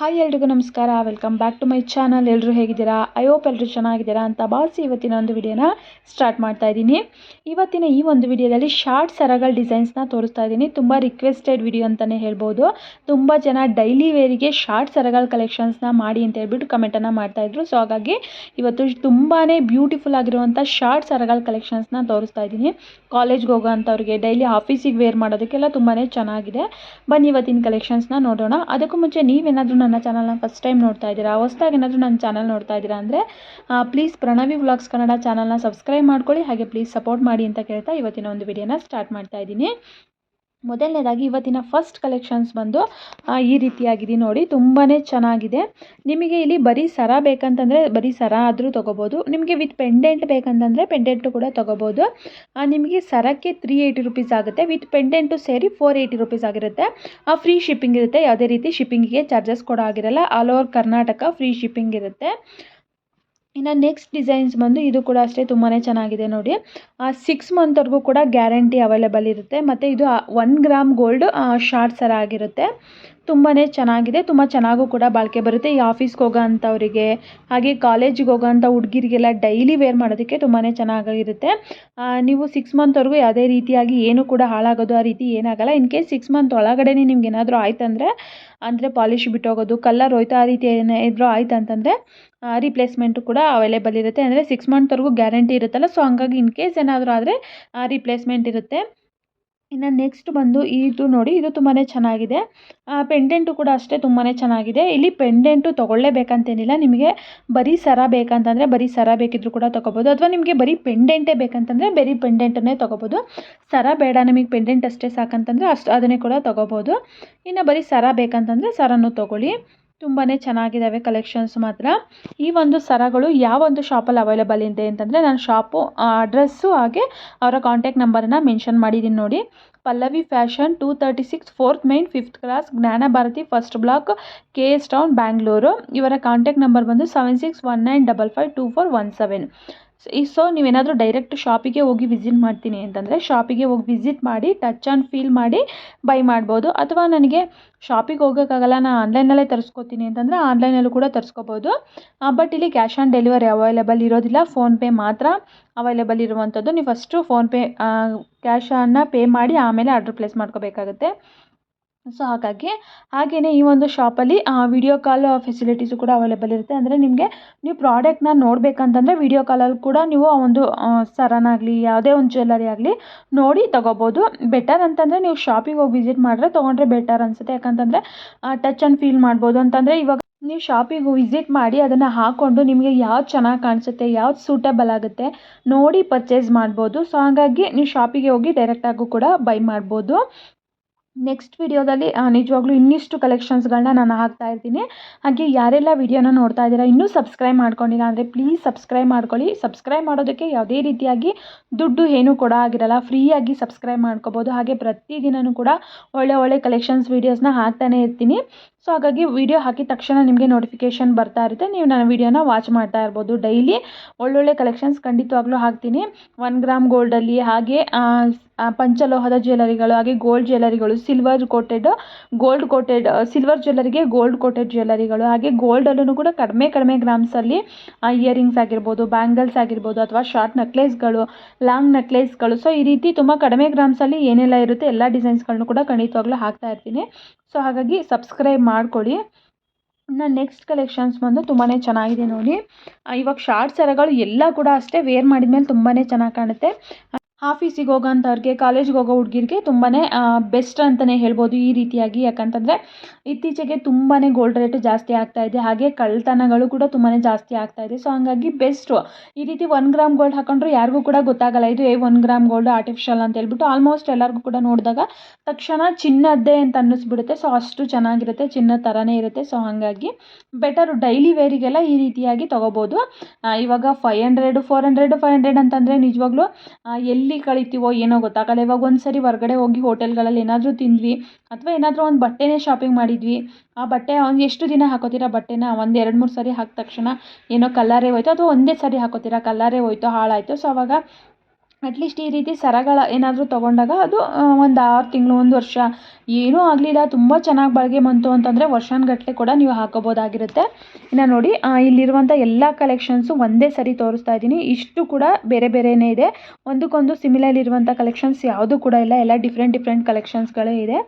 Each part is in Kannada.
ಹಾಯ್ ಎಲ್ರಿಗೂ ನಮಸ್ಕಾರ. Welcome back to my channel ಎಲ್ಲರೂ ಹೇಗಿದ್ದೀರಾ? ಐ ಹೋಪ್ ಎಲ್ಲರೂ ಚೆನ್ನಾಗಿದ್ದೀರಾ ಅಂತ ಬಾಸಿ ಇವತ್ತಿನ ಒಂದು ವಿಡಿಯೋನ ಸ್ಟಾರ್ಟ್ ಮಾಡ್ತಾ ಇದ್ದೀನಿ. ಇವತ್ತಿನ ಈ ಒಂದು ವಿಡಿಯೋದಲ್ಲಿ ಶಾರ್ಟ್ ಸರಗಳ ಡಿಸೈನ್ಸ್ನ ತೋರಿಸ್ತಾ ಇದ್ದೀನಿ. ತುಂಬ ರಿಕ್ವೆಸ್ಟೆಡ್ ವಿಡಿಯೋ ಅಂತಲೇ ಹೇಳ್ಬೋದು. ತುಂಬ ಜನ ಡೈಲಿ ವೇರಿಗೆ ಶಾರ್ಟ್ ಸರಗಳ ಕಲೆಕ್ಷನ್ಸ್ನ ಮಾಡಿ ಅಂತ ಹೇಳ್ಬಿಟ್ಟು ಕಮೆಂಟನ್ನು ಮಾಡ್ತಾಯಿದ್ರು ಸೊ ಹಾಗಾಗಿ ಇವತ್ತು ತುಂಬಾ ಬ್ಯೂಟಿಫುಲ್ ಆಗಿರುವಂಥ ಶಾರ್ಟ್ ಸರಗಳ ಕಲೆಕ್ಷನ್ಸ್ನ ತೋರಿಸ್ತಾ ಇದ್ದೀನಿ. ಕಾಲೇಜ್ಗೆ ಹೋಗೋ ಅಂಥವ್ರಿಗೆ ಡೈಲಿ ಆಫೀಸಿಗೆ ವೇರ್ ಮಾಡೋದಕ್ಕೆಲ್ಲ ತುಂಬಾ ಚೆನ್ನಾಗಿದೆ. ಬನ್ನಿ ಇವತ್ತಿನ ಕಲೆಕ್ಷನ್ಸ್ನ ನೋಡೋಣ. ಅದಕ್ಕೂ ಮುಂಚೆ ನೀವೇನಾದರೂ ನನ್ನ ಚಾನಲ್ನ ಫಸ್ಟ್ ಟೈಮ್ ನೋಡ್ತಾ ಇದ್ದೀರಾ, ಹೊಸ್ದಾಗಿ ಏನಾದರೂ ನನ್ನ ಚಾನಲ್ ನೋಡ್ತಾ ಇದ್ದೀರಾ ಅಂದರೆ ಪ್ಲೀಸ್ ಪ್ರಣವಿ ವ್ಲಾಗ್ಸ್ ಕನ್ನಡ ಚಾನಲ್ನ ಸಬ್ಸ್ಕ್ರೈಬ್ ಮಾಡ್ಕೊಳ್ಳಿ, ಹಾಗೆ ಪ್ಲೀಸ್ ಸಪೋರ್ಟ್ ಮಾಡಿ ಅಂತ ಕೇಳ್ತಾ ಇವತ್ತಿನ ಒಂದು ವಿಡಿಯೋನ ಸ್ಟಾರ್ಟ್ ಮಾಡ್ತಾ ಇದ್ದೀನಿ. ಮೊದಲನೇದಾಗಿ ಇವತ್ತಿನ ಫಸ್ಟ್ ಕಲೆಕ್ಷನ್ಸ್ ಬಂದು ಈ ರೀತಿಯಾಗಿದೆ ನೋಡಿ ತುಂಬಾ ಚೆನ್ನಾಗಿದೆ. ನಿಮಗೆ ಇಲ್ಲಿ ಬರೀ ಸರ ಬೇಕಂತಂದರೆ, ಬರೀ ಸರ ಆದರೂ ತೊಗೋಬೋದು. ನಿಮಗೆ ವಿತ್ ಪೆಂಡೆಂಟ್ ಬೇಕಂತಂದರೆ ಪೆಂಡೆಂಟು ಕೂಡ ತೊಗೋಬೋದು. ನಿಮಗೆ ಸರಕ್ಕೆ ತ್ರೀ ಏಯ್ಟಿ ರುಪೀಸ್ ಆಗುತ್ತೆ ವಿತ್ ಪೆಂಡೆಂಟು ಸೇರಿ ಫೋರ್ ಏಯ್ಟಿ ರುಪೀಸ್ ಆಗಿರುತ್ತೆ. ಫ್ರೀ ಶಿಪ್ಪಿಂಗ್ ಇರುತ್ತೆ, ಯಾವುದೇ ರೀತಿ ಶಿಪ್ಪಿಂಗಿಗೆ ಚಾರ್ಜಸ್ ಕೂಡ ಆಗಿರಲ್ಲ. All over Karnataka free shipping ಇರುತ್ತೆ. ಇನ್ನು ನೆಕ್ಸ್ಟ್ ಡಿಸೈನ್ಸ್ ಬಂದು ಇದು ಕೂಡ ಅಷ್ಟೇ ತುಂಬಾ ಚೆನ್ನಾಗಿದೆ ನೋಡಿ. ಸಿಕ್ಸ್ ಮಂತ್ವರೆಗೂ ಕೂಡ ಗ್ಯಾರಂಟಿ ಅವೈಲೇಬಲ್ ಇರುತ್ತೆ. ಮತ್ತು ಇದು ಒನ್ ಗ್ರಾಮ್ ಗೋಲ್ಡ್ ಶಾರ್ಟ್ ಸರ ಆಗಿರುತ್ತೆ. ತುಂಬಾ ಚೆನ್ನಾಗಿದೆ. ತುಂಬ ಚೆನ್ನಾಗೂ ಕೂಡ ಬಾಳಿಕೆ ಬರುತ್ತೆ. ಈ ಆಫೀಸ್ಗೆ ಹೋಗೋ ಅಂಥವರಿಗೆ ಹಾಗೆ ಕಾಲೇಜಿಗೆ ಹೋಗೋ ಅಂಥ ಹುಡುಗಿರಿಗೆಲ್ಲ ಡೈಲಿ ವೇರ್ ಮಾಡೋದಕ್ಕೆ ತುಂಬಾ ಚೆನ್ನಾಗಿರುತ್ತೆ. ನೀವು ಸಿಕ್ಸ್ ಮಂತ್ವರೆಗೂ ಯಾವುದೇ ರೀತಿಯಾಗಿ ಏನು ಕೂಡ ಹಾಳಾಗೋದು ಆ ರೀತಿ ಏನಾಗಲ್ಲ. ಇನ್ ಕೇಸ್ ಸಿಕ್ಸ್ ಮಂತ್ ಒಳಗಡೆ ನಿಮ್ಗೆ ಏನಾದರೂ ಆಯ್ತಂದರೆ, ಅಂದರೆ ಪಾಲಿಶ್ ಬಿಟ್ಟೋಗೋದು ಕಲರ್ ಹೋಯ್ತು ಆ ರೀತಿ ಏನಾದರೂ ಆಯ್ತು ಅಂತಂದರೆ ರೀಪ್ಲೇಸ್ಮೆಂಟು ಕೂಡ ಅವೈಲೇಬಲ್ ಇರುತ್ತೆ. ಅಂದರೆ ಸಿಕ್ಸ್ ಮಂತ್ವರೆಗೂ ಗ್ಯಾರಂಟಿ ಇರುತ್ತಲ್ಲ. ಸೊ ಹಂಗಾಗಿ ಇನ್ ಕೇಸ್ ಏನಾದರೂ ಆದರೆ ರೀಪ್ಲೇಸ್ಮೆಂಟ್ ಇರುತ್ತೆ. ಇನ್ನು ನೆಕ್ಸ್ಟ್ ಬಂದು ಇದು ನೋಡಿ, ಇದು ತುಂಬಾ ಚೆನ್ನಾಗಿದೆ. ಪೆಂಡೆಂಟು ಕೂಡ ಅಷ್ಟೇ ತುಂಬಾ ಚೆನ್ನಾಗಿದೆ. ಇಲ್ಲಿ ಪೆಂಡೆಂಟು ತೊಗೊಳ್ಳೇಬೇಕಂತೇನಿಲ್ಲ. ನಿಮಗೆ ಬರೀ ಸರ ಬೇಕಂತಂದರೆ ಬರೀ ಸರ ಬೇಕಿದ್ರೂ ಕೂಡ ತೊಗೋಬೋದು. ಅಥವಾ ನಿಮಗೆ ಬರೀ ಪೆಂಡೆಂಟೇ ಬೇಕಂತಂದರೆ ಬರೀ ಪೆಂಡೆಂಟನ್ನೇ ತೊಗೋಬೋದು. ಸರ ಬೇಡ, ನಿಮಗೆ ಪೆಂಡೆಂಟ್ ಅಷ್ಟೇ ಸಾಕಂತಂದರೆ ಅಷ್ಟು ಅದನ್ನೇ ಕೂಡ ತೊಗೋಬೋದು. ಇನ್ನು ಬರೀ ಸರ ಬೇಕಂತಂದರೆ ಸರನೂ ತೊಗೊಳ್ಳಿ. ತುಂಬಾ ಚೆನ್ನಾಗಿದ್ದಾವೆ ಕಲೆಕ್ಷನ್ಸ್ ಮಾತ್ರ. ಈ ಒಂದು ಸರಗಳು ಯಾವ ಒಂದು ಶಾಪಲ್ಲಿ ಅವೈಲೇಬಲ್ ಇದೆ ಅಂತಂದರೆ ನಾನು ಶಾಪು ಅಡ್ರೆಸ್ಸು ಹಾಗೆ ಅವರ ಕಾಂಟ್ಯಾಕ್ಟ್ ನಂಬರನ್ನು ಮೆನ್ಷನ್ ಮಾಡಿದ್ದೀನಿ ನೋಡಿ. Pallavi fashion two thirty six fourth main fifth cross Jnana Bharathi first block K S town Bangalore ಇವರ ಕಾಂಟ್ಯಾಕ್ಟ್ ನಂಬರ್ ಬಂದು seven six one nine double five two four one seven so ನೀವೇನಾದರೂ ಡೈರೆಕ್ಟ್ ಶಾಪಿಗೆ ಹೋಗಿ ವಿಸಿಟ್ ಮಾಡ್ತೀನಿ ಅಂತಂದರೆ ಶಾಪಿಗೆ ಹೋಗಿ ವಿಸಿಟ್ ಮಾಡಿ ಟಚ್ ಆ್ಯಂಡ್ ಫೀಲ್ ಮಾಡಿ ಬೈ ಮಾಡ್ಬೋದು. ಅಥವಾ ನನಗೆ ಶಾಪಿಗೆ ಹೋಗೋಕ್ಕಾಗಲ್ಲ ನಾನು ಆನ್ಲೈನಲ್ಲೇ ತರಿಸ್ಕೋತೀನಿ ಅಂತಂದರೆ ಆನ್ಲೈನಲ್ಲೂ ಕೂಡ ತರಿಸ್ಕೋಬೋದು. ಬಟ್ ಇಲ್ಲಿ ಕ್ಯಾಶ್ ಆನ್ ಡೆಲಿವರಿ ಅವೈಲೇಬಲ್ ಇರೋದಿಲ್ಲ. ಫೋನ್ಪೇ ಮಾತ್ರ ಅವೈಲೇಬಲ್ ಇರುವಂಥದ್ದು. ನೀವು ಫಸ್ಟು ಫೋನ್ಪೇ ಕ್ಯಾಶನ್ನು ಪೇ ಮಾಡಿ ಆಮೇಲೆ ಆರ್ಡ್ರ್ ಪ್ಲೇಸ್ ಮಾಡ್ಕೋಬೇಕಾಗುತ್ತೆ. ಸೊ ಹಾಗಾಗಿ ಹಾಗೆಯೇ ಈ ಒಂದು ಶಾಪಲ್ಲಿ ವಿಡಿಯೋ ಕಾಲ್ ಫೆಸಿಲಿಟೀಸು ಕೂಡ ಅವೈಲೇಬಲ್ ಇರುತ್ತೆ. ಅಂದರೆ ನಿಮಗೆ ನೀವು ಪ್ರಾಡಕ್ಟ್ನ ನೋಡಬೇಕಂತಂದರೆ ವಿಡಿಯೋ ಕಾಲಲ್ಲಿ ಕೂಡ ನೀವು ಆ ಒಂದು ಸರನಾಗಲಿ ಯಾವುದೇ ಒಂದು ಜ್ಯುವೆಲ್ಲರಿ ಆಗಲಿ ನೋಡಿ ತೊಗೋಬೋದು. ಬೆಟರ್ ಅಂತಂದರೆ ನೀವು ಶಾಪಿಗೆ ಹೋಗಿ ವಿಸಿಟ್ ಮಾಡಿದ್ರೆ ತೊಗೊಂಡ್ರೆ ಬೆಟರ್ ಅನಿಸುತ್ತೆ. ಯಾಕಂತಂದರೆ ಟಚ್ ಆ್ಯಂಡ್ ಫೀಲ್ ಮಾಡ್ಬೋದು. ಅಂತಂದರೆ ಇವಾಗ ನೀವು ಶಾಪಿಗೆ ವಿಸಿಟ್ ಮಾಡಿ ಅದನ್ನು ಹಾಕ್ಕೊಂಡು ನಿಮಗೆ ಯಾವ್ದು ಚೆನ್ನಾಗಿ ಕಾಣಿಸುತ್ತೆ, ಯಾವ್ದು ಸೂಟಬಲ್ ಆಗುತ್ತೆ ನೋಡಿ ಪರ್ಚೇಸ್ ಮಾಡ್ಬೋದು. ಸೊ ಹಾಗಾಗಿ ನೀವು ಶಾಪಿಗೆ ಹೋಗಿ ಡೈರೆಕ್ಟಾಗೂ ಕೂಡ ಬೈ ಮಾಡ್ಬೋದು. ನೆಕ್ಸ್ಟ್ ವಿಡಿಯೋದಲ್ಲಿ ನಿಜವಾಗ್ಲೂ ಇನ್ನಿಷ್ಟು ಕಲೆಕ್ಷನ್ಸ್ಗಳನ್ನ ನಾನು ಹಾಕ್ತಾ ಇರ್ತೀನಿ. ಹಾಗೆ ಯಾರೆಲ್ಲ ವಿಡಿಯೋನ ನೋಡ್ತಾ ಇದ್ದೀರಾ, ಇನ್ನೂ ಸಬ್ಸ್ಕ್ರೈಬ್ ಮಾಡ್ಕೊಂಡಿಲ್ಲ ಅಂದರೆ ಪ್ಲೀಸ್ ಸಬ್ಸ್ಕ್ರೈಬ್ ಮಾಡ್ಕೊಳ್ಳಿ. ಸಬ್ಸ್ಕ್ರೈಬ್ ಮಾಡೋದಕ್ಕೆ ಯಾವುದೇ ರೀತಿಯಾಗಿ ದುಡ್ಡು ಏನೂ ಕೂಡ ಆಗಿರಲ್ಲ. ಫ್ರೀಯಾಗಿ ಸಬ್ಸ್ಕ್ರೈಬ್ ಮಾಡ್ಕೋಬೋದು. ಹಾಗೆ ಪ್ರತಿದಿನವೂ ಕೂಡ ಒಳ್ಳೆ ಒಳ್ಳೆ ಕಲೆಕ್ಷನ್ಸ್ ವೀಡಿಯೋಸ್ನ ಹಾಕ್ತಾನೇ ಇರ್ತೀನಿ. ಸೊ ಹಾಗಾಗಿ ವಿಡಿಯೋ ಹಾಕಿದ ತಕ್ಷಣ ನಿಮಗೆ ನೋಟಿಫಿಕೇಶನ್ ಬರ್ತಾ ಇರುತ್ತೆ. ನೀವು ನನ್ನ ವಿಡಿಯೋನ ವಾಚ್ ಮಾಡ್ತಾ ಇರ್ಬೋದು ಡೈಲಿ ಒಳ್ಳೊಳ್ಳೆ ಕಲೆಕ್ಷನ್ಸ್ ಖಂಡಿತವಾಗ್ಲೂ ಹಾಕ್ತೀನಿ. ಒನ್ ಗ್ರಾಮ್ ಗೋಲ್ಡಲ್ಲಿ ಹಾಗೆ ಪಂಚಲೋಹದ ಜ್ಯುವೆಲರಿಗಳು ಹಾಗೆ gold ಜ್ಯುವೆಲರಿಗಳು silver coated gold coated silver ಜ್ಯುವೆಲರಿಗೆ gold coated ಜ್ಯುವೆಲರಿಗಳು ಹಾಗೆ ಗೋಲ್ಡಲ್ಲೂ ಕೂಡ ಕಡಿಮೆ ಕಡಿಮೆ ಗ್ರಾಮ್ಸಲ್ಲಿ ಇಯರಿಂಗ್ಸ್ ಆಗಿರ್ಬೋದು ಬ್ಯಾಂಗಲ್ಸ್ ಆಗಿರ್ಬೋದು ಅಥವಾ ಶಾರ್ಟ್ ನೆಕ್ಲೇಸ್ಗಳು ಲಾಂಗ್ ನೆಕ್ಲೇಸ್ಗಳು ಸೊ ಈ ರೀತಿ ತುಂಬ ಕಡಿಮೆ ಗ್ರಾಮ್ಸಲ್ಲಿ ಏನೆಲ್ಲ ಇರುತ್ತೆ, ಎಲ್ಲ ಡಿಸೈನ್ಸ್ಗಳನ್ನೂ ಕೂಡ ಖಂಡಿತವಾಗ್ಲೂ ಹಾಕ್ತಾ ಇರ್ತೀನಿ. ಸೊ ಹಾಗಾಗಿ ಸಬ್ಸ್ಕ್ರೈಬ್ ಮಾಡ್ಕೊಳ್ಳಿ ಇನ್ನು ನೆಕ್ಸ್ಟ್ ಕಲೆಕ್ಷನ್ಸ್ ಬಂದು ತುಂಬಾ ಚೆನ್ನಾಗಿದೆ ನೋಡಿ. ಇವಾಗ ಶಾರ್ಟ್ ಸರಗಳು ಎಲ್ಲ ಕೂಡ ಅಷ್ಟೇ ವೇರ್ ಮಾಡಿದ್ಮೇಲೆ ತುಂಬಾ ಚೆನ್ನಾಗಿ ಕಾಣುತ್ತೆ. ಆಫೀಸಿಗೆ ಹೋಗೋಂಥವ್ರಿಗೆ ಕಾಲೇಜ್ಗೆ ಹೋಗೋ ಹುಡುಗಿರಿಗೆ ತುಂಬಾ ಬೆಸ್ಟ್ ಅಂತಲೇ ಹೇಳ್ಬೋದು ಈ ರೀತಿಯಾಗಿ. ಯಾಕಂತಂದರೆ ಇತ್ತೀಚೆಗೆ ತುಂಬಾ ಗೋಲ್ಡ್ ರೇಟ್ ಜಾಸ್ತಿ ಆಗ್ತಾ ಇದೆ. ಹಾಗೆ ಕಳ್ಳತನಗಳು ಕೂಡ ತುಂಬಾ ಜಾಸ್ತಿ ಆಗ್ತಾ ಇದೆ. ಸೊ ಹಂಗಾಗಿ ಬೆಸ್ಟು ಈ ರೀತಿ ಒನ್ ಗ್ರಾಮ್ ಗೋಲ್ಡ್ ಹಾಕೊಂಡ್ರು ಯಾರಿಗೂ ಕೂಡ ಗೊತ್ತಾಗಲ್ಲ. ಇದು ಏ ಒನ್ ಗ್ರಾಮ್ ಗೋಲ್ಡ್ ಆರ್ಟಿಫಿಷಿಯಲ್ ಅಂತ ಹೇಳ್ಬಿಟ್ಟು ಆಲ್ಮೋಸ್ಟ್ ಎಲ್ಲರಿಗೂ ಕೂಡ ನೋಡಿದಾಗ ತಕ್ಷಣ ಚಿನ್ನದ್ದೇ ಅಂತ ಅನ್ನಿಸ್ಬಿಡುತ್ತೆ. ಸೊ ಅಷ್ಟು ಚೆನ್ನಾಗಿರುತ್ತೆ. ಚಿನ್ನ ಥರನೇ ಇರುತ್ತೆ. ಸೊ ಹಾಗಾಗಿ ಬೆಟರು ಡೈಲಿ ವೇರಿಗೆಲ್ಲ ಈ ರೀತಿಯಾಗಿ ತೊಗೋಬೋದು. ಇವಾಗ five hundred four hundred five hundred ಅಂತಂದರೆ ನಿಜವಾಗ್ಲೂ ಆ, ಎಲ್ಲಿ ಕಳಿತೀವೋ ಏನೋ ಗೊತ್ತಾಗಲ್ಲ. ಇವಾಗ ಒಂದು ಸರಿ ಹೊರಗಡೆ ಹೋಗಿ ಹೋಟೆಲ್ಗಳಲ್ಲಿ ಏನಾದರೂ ತಿಂದ್ವಿ ಅಥವಾ ಏನಾದರೂ ಒಂದು ಬಟ್ಟೆನೇ ಶಾಪಿಂಗ್ ಮಾಡಿದ್ವಿ. ಆ ಬಟ್ಟೆ ಒಂದು ಎಷ್ಟು ದಿನ ಹಾಕೋತೀರಾ ಬಟ್ಟೆನ? ಒಂದು ಎರಡು ಮೂರು ಸರಿ ಹಾಕಿದ ತಕ್ಷಣ ಏನೋ ಕಲ್ಲರೇ ಹೋಯ್ತು ಅಥವಾ ಒಂದೇ ಸರಿ ಹಾಕೋತೀರಾ? ಕಲ್ಲರೇ ಹೋಯ್ತು, ಹಾಳಾಯಿತು. ಸೊ ಅವಾಗ ಅಟ್ಲೀಸ್ಟ್ ಈ ರೀತಿ ಸರಗಳ ಏನಾದರೂ ತೊಗೊಂಡಾಗ ಅದು ಒಂದು ಆರು ತಿಂಗಳು, ಒಂದು ವರ್ಷ ಏನೂ ಆಗಲಿಲ್ಲ. ತುಂಬ ಚೆನ್ನಾಗಿ ಬಾಳಿಕೆ ಬಂತು ಅಂತಂದರೆ ವರ್ಷಾನುಗಟ್ಲೆ ಕೂಡ ನೀವು ಹಾಕೋಬೋದಾಗಿರುತ್ತೆ. ಇನ್ನು ನೋಡಿ ಇಲ್ಲಿರುವಂಥ ಎಲ್ಲ ಕಲೆಕ್ಷನ್ಸು ಒಂದೇ ಸರಿ ತೋರಿಸ್ತಾ ಇದ್ದೀನಿ. ಇಷ್ಟು ಕೂಡ ಬೇರೆ ಬೇರೆಯೇ ಇದೆ. ಒಂದಕ್ಕೊಂದು ಸಿಮಿಲರ್ ಇರುವಂಥ ಕಲೆಕ್ಷನ್ಸ್ ಯಾವುದೂ ಕೂಡ ಇಲ್ಲ. ಎಲ್ಲ ಡಿಫ್ರೆಂಟ್ ಡಿಫ್ರೆಂಟ್ ಕಲೆಕ್ಷನ್ಸ್ಗಳೇ ಇದೆ.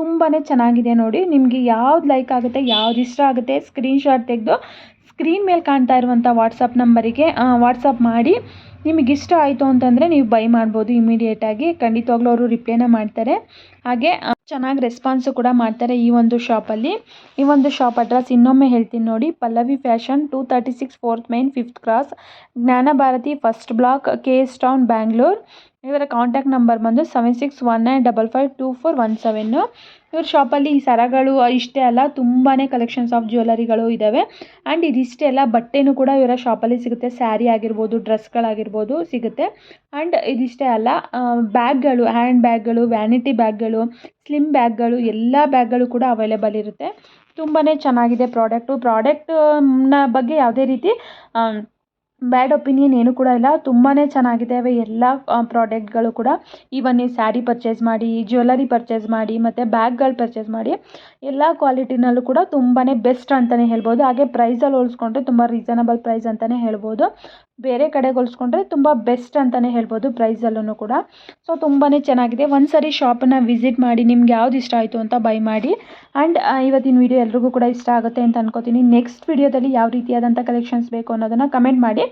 ತುಂಬಾ ಚೆನ್ನಾಗಿದೆ ನೋಡಿ. ನಿಮಗೆ ಯಾವ್ದು ಲೈಕ್ ಆಗುತ್ತೆ, ಯಾವ್ದು ಇಷ್ಟ ಆಗುತ್ತೆ ಸ್ಕ್ರೀನ್ಶಾಟ್ ತೆಗೆದು ಸ್ಕ್ರೀನ್ ಮೇಲೆ ಕಾಣ್ತಾ ಇರುವಂಥ ವಾಟ್ಸಪ್ ನಂಬರಿಗೆ ವಾಟ್ಸಪ್ ಮಾಡಿ. ನಿಮಗೆ ಇಷ್ಟ ಆಯಿತು ಅಂತಂದರೆ ನೀವು ಬೈ ಮಾಡ್ಬೋದು ಇಮಿಡಿಯೇಟಾಗಿ ಖಂಡಿತವಾಗ್ಲೂ ಅವರು ರಿಪ್ಲೈನ ಮಾಡ್ತಾರೆ. ಹಾಗೆ ಚೆನ್ನಾಗಿ ರೆಸ್ಪಾನ್ಸ್ ಕೂಡ ಮಾಡ್ತಾರೆ ಈ ಒಂದು ಶಾಪಲ್ಲಿ ಈ ಒಂದು ಶಾಪ್ ಅಡ್ರೆಸ್ ಇನ್ನೊಮ್ಮೆ ಹೇಳ್ತೀನಿ ನೋಡಿ. Pallavi fashion two thirty six fourth main fifth cross Jnanabharathi first block K S town Bangalore ಇವರ ಕಾಂಟ್ಯಾಕ್ಟ್ ನಂಬರ್ ಬಂದು seven six one nine double five two four one seven ಇವ್ರ ಶಾಪಲ್ಲಿ ಈ ಸರಗಳು ಇಷ್ಟೇ ಅಲ್ಲ ತುಂಬಾ ಕಲೆಕ್ಷನ್ಸ್ ಆಫ್ ಜ್ಯುವೆಲರಿಗಳು ಇದ್ದಾವೆ ಆ್ಯಂಡ್ ಇದಿಷ್ಟೇ ಅಲ್ಲ, ಬಟ್ಟೆನೂ ಕೂಡ ಇವರ ಶಾಪಲ್ಲಿ ಸಿಗುತ್ತೆ. ಸ್ಯಾರಿ ಆಗಿರ್ಬೋದು ಡ್ರೆಸ್ಗಳಾಗಿರ್ಬೋದು ಸಿಗುತ್ತೆ. ಆ್ಯಂಡ್ ಇದಿಷ್ಟೇ ಅಲ್ಲ ಬ್ಯಾಗ್ಗಳು ಹ್ಯಾಂಡ್ ಬ್ಯಾಗ್ಗಳು ವ್ಯಾನಿಟಿ ಬ್ಯಾಗ್ಗಳು ಸ್ಲಿಮ್ ಬ್ಯಾಗ್ಗಳು, ಎಲ್ಲ ಬ್ಯಾಗ್ಗಳು ಕೂಡ ಅವೈಲೇಬಲ್ ಇರುತ್ತೆ. ತುಂಬಾ ಚೆನ್ನಾಗಿದೆ ಪ್ರಾಡಕ್ಟು ಪ್ರಾಡಕ್ಟ್ನ ಬಗ್ಗೆ ಯಾವುದೇ ರೀತಿ ಬ್ಯಾಡ್ ಒಪಿನಿಯನ್ ಏನೂ ಕೂಡ ಇಲ್ಲ. ತುಂಬಾ ಚೆನ್ನಾಗಿದ್ದಾವೆ ಎಲ್ಲ ಪ್ರಾಡಕ್ಟ್ಗಳು ಕೂಡ. ಈವನ್ ನೀವು ಸ್ಯಾರಿ ಪರ್ಚೇಸ್ ಮಾಡಿ ಜ್ಯುವೆಲ್ಲರಿ ಪರ್ಚೇಸ್ ಮಾಡಿ, ಮತ್ತು ಬ್ಯಾಗ್ಗಳು ಪರ್ಚೇಸ್ ಮಾಡಿ, ಎಲ್ಲ ಕ್ವಾಲಿಟಿನಲ್ಲೂ ಕೂಡ ತುಂಬಾ ಬೆಸ್ಟ್ ಅಂತಲೇ ಹೇಳ್ಬೋದು. ಹಾಗೆ ಪ್ರೈಸಲ್ಲಿ ಹೋಲಿಸ್ಕೊಂಡ್ರೆ ತುಂಬ ರೀಸನಬಲ್ ಪ್ರೈಸ್ ಅಂತಲೇ ಹೇಳ್ಬೋದು. ಬೇರೆ ಕಡೆಗೆ ಹೋಲಿಸ್ಕೊಂಡ್ರೆ ತುಂಬ ಬೆಸ್ಟ್ ಅಂತಲೇ ಹೇಳ್ಬೋದು ಪ್ರೈಸಲ್ಲೂ ಕೂಡ. ಸೊ ತುಂಬಾ ಚೆನ್ನಾಗಿದೆ. ಒಂದು ಸರಿ ಶಾಪನ್ನು ವಿಸಿಟ್ ಮಾಡಿ, ನಿಮ್ಗೆ ಯಾವ್ದು ಇಷ್ಟ ಆಯಿತು ಅಂತ ಬೈ ಮಾಡಿ. ಆ್ಯಂಡ್ ಇವತ್ತಿನ ವಿಡಿಯೋ ಎಲ್ರಿಗೂ ಕೂಡ ಇಷ್ಟ ಆಗುತ್ತೆ ಅಂತ ಅನ್ಕೋತೀನಿ. ನೆಕ್ಸ್ಟ್ ವಿಡಿಯೋದಲ್ಲಿ ಯಾವ ರೀತಿಯಾದಂಥ ಕಲೆಕ್ಷನ್ಸ್ ಬೇಕು ಅನ್ನೋದನ್ನು ಕಮೆಂಟ್ ಮಾಡಿ.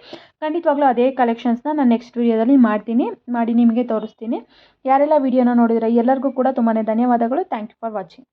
ಖಂಡಿತವಾಗ್ಲೂ ಅದೇ ಕಲೆಕ್ಷನ್ಸ್ನ ನಾನು ನೆಕ್ಸ್ಟ್ ವಿಡಿಯೋದಲ್ಲಿ ಮಾಡ್ತೀನಿ. ಮಾಡಿ ನಿಮಗೆ ತೋರಿಸ್ತೀನಿ. ಯಾರೆಲ್ಲ ವಿಡಿಯೋನ ನೋಡಿದರೆ ಎಲ್ಲರಿಗೂ ಕೂಡ ತುಂಬಾ ಧನ್ಯವಾದಗಳು. Thank you for watching